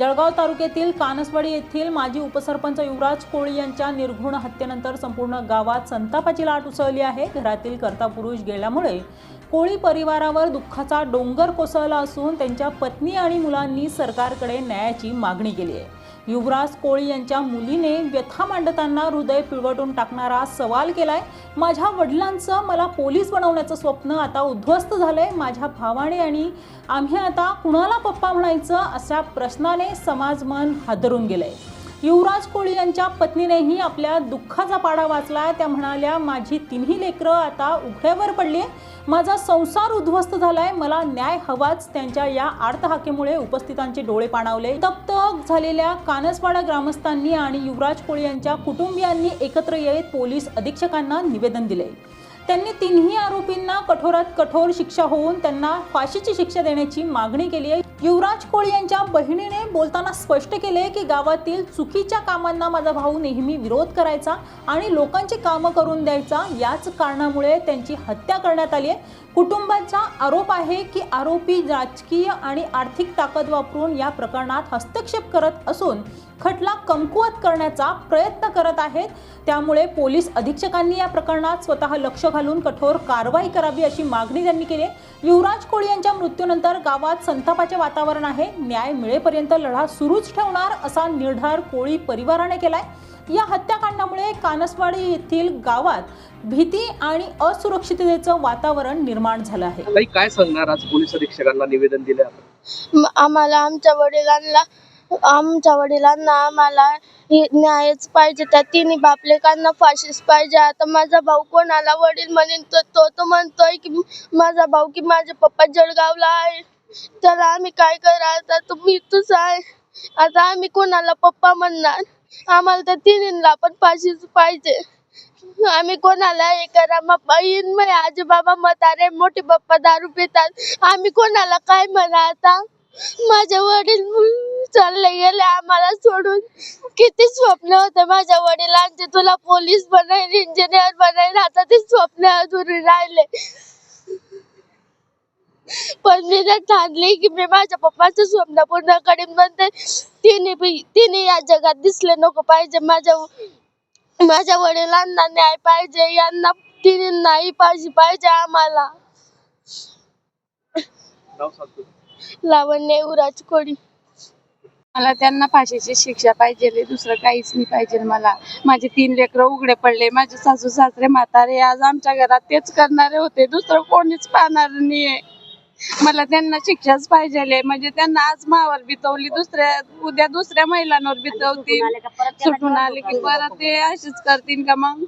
जळगाव तालुक्यातील कानसवाडी येथील माजी उपसरपंच युवराज कोळी यांच्या निर्घुण हत्येनंतर संपूर्ण गावात संतापाची लाट उसळली आहे. घरातील कर्ता पुरुष गेल्यामुळे कोळी परिवारावर दुःखाचा डोंगर कोसळला असून त्यांच्या पत्नी आणि मुलांनी सरकारकडे न्यायाची मागणी केली आहे. युवराज कोळी यांच्या मुलीने व्यथा मांडताना हृदय पिळवटून टाकणारा सवाल केलाय. माझ्या वडिलांचं मला पोलीस बनवण्याचं स्वप्न आता उद्ध्वस्त झालंय. माझ्या भावाने आणि आम्ही आता कुणाला पप्पा म्हणायचं अशा प्रश्नाने समाज मन हादरून गेलंय. युवराज कोळी यांच्या पत्नीनेही आपल्या दुःखाचा पाडा वाचला त्या म्हणाल्या माझी तिन्ही लेकरं आता उघड्यावर पडली माझा संसार उद्ध्वस्त झालाय मला न्याय हवाच. त्यांच्या या आर्तहाकेमुळे उपस्थितांचे डोळे पाणावले. तप्त झालेल्या कानसवाडा ग्रामस्थांनी आणि युवराज कोळी यांच्या कुटुंबियांनी एकत्र येत पोलीस अधीक्षकांना निवेदन दिले. त्यांनी तिन्ही आरोपींना कठोरात कठोर शिक्षा होऊन त्यांना फाशीची शिक्षा देण्याची मागणी केली आहे. युवराज कोळी यांच्या बहिणीने बोलताना स्पष्ट केले की गावातील चुकीच्या कामांना माझा भाऊ नेहमी विरोध करायचा आणि लोकांची कामं करून द्यायचा याच कारणामुळे त्यांची हत्या करण्यात आली आहे. कुटुंबाचा आरोप आहे की आरोपी राजकीय आणि आर्थिक ताकद वापरून या प्रकरणात हस्तक्षेप करत असून खटला कमकुवत करण्याचा प्रयत्न करत आहेत. त्यामुळे पोलीस अधीक्षकांनी या प्रकरणात स्वतः लक्ष घालून कठोर कारवाई करावी अशी मागणी त्यांनी केली युवराज कोळी यांच्या मृत्यूनंतर गावात संतापाचे वातावरण आहे न्याय मिळेपर्यंत लढा सुरूच ठेवणार असा निर्धार कोळी परिवाराने केलाय. या हत्याकांडामुळे कानसवाडी येथील गावात भीती आणि असुरक्षिततेचं वातावरण निर्माण झालं आहे. काय सांगणार आज पोलीस अधीक्षकांना निवेदन दिले आम्हाला आमच्या वडिलांना आमच्या वडिलांना आम्हाला न्यायच पाहिजे त्या तिन्ही बापलेकांना फाशीच पाहिजे. आता माझा भाऊ कोणाला वडील म्हणेन तो तो तो म्हणतोय की माझा भाऊ की माझे पप्पा जळगावला आहे. तर आम्ही काय करा आता तुम्ही इथंच आहे. आता आम्ही कोणाला पप्पा म्हणणार? आम्हाला त्या तिन्हीला पण फाशीच पाहिजे. आम्ही कोणाला हे करा? मग बहीण मग आजी बाबा म्हातारे मोठे पप्पा दारू पितात. आम्ही कोणाला काय म्हणा आता? माझे वडील चालले गेले आम्हाला सोडून. किती स्वप्न होते माझ्या वडिलांचे. तुला पोलीस बनायला इंजिनियर बनायला आता ते स्वप्न अधुरी राहिले. पण मी जर ठाणली की मी माझ्या पप्पाचं स्वप्न पूर्ण करीन. म्हणते तिने तिने या जगात दिसले नको पाहिजे. माझ्या माझ्या वडिलांना न्याय पाहिजे. यांना तिने नाही पाहिजे पाहिजे आम्हाला. लावण्य युवराज कोळी. मला त्यांना फाशीची शिक्षा पाहिजे दुसरं काहीच नाही पाहिजे मला. माझे तीन लेकरं उघडे पडले. माझे सासू सासरे म्हातारे. आज आमच्या घरात तेच करणारे होते. दुसरं कोणीच पाहणार नाहीये. मला त्यांना शिक्षाच पाहिजे म्हणजे त्यांना आज मावर बितवली दुसऱ्या उद्या दुसऱ्या महिलांवर बितवतील सुटून आले की परत ते अशीच करतील का मग?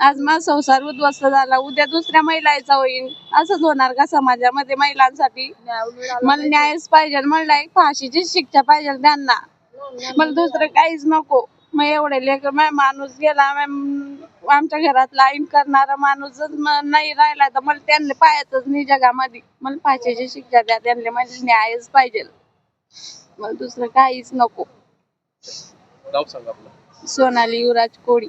आज माझा संसार उद्ध्वस्त झाला. उद्या दुसऱ्या महिलाचा होईल असंच होणार का समाजामध्ये महिलांसाठी? मला न्यायच पाहिजे मला एक फाशीची शिक्षा पाहिजे त्यांना. मला दुसरं काहीच नको. मग एवढे लेकर माणूस गेला मॅम आमच्या घरात लाईन करणारा माणूसच म- नाही राहिला तर मला त्यांना पाहायचंच नाही जगामध्ये. मला फाशीची शिक्षा द्या त्यांना मला न्यायच पाहिजे. मला दुसरं काहीच नको. नाव सांगा आपलं. सोनाली युवराज कोळी.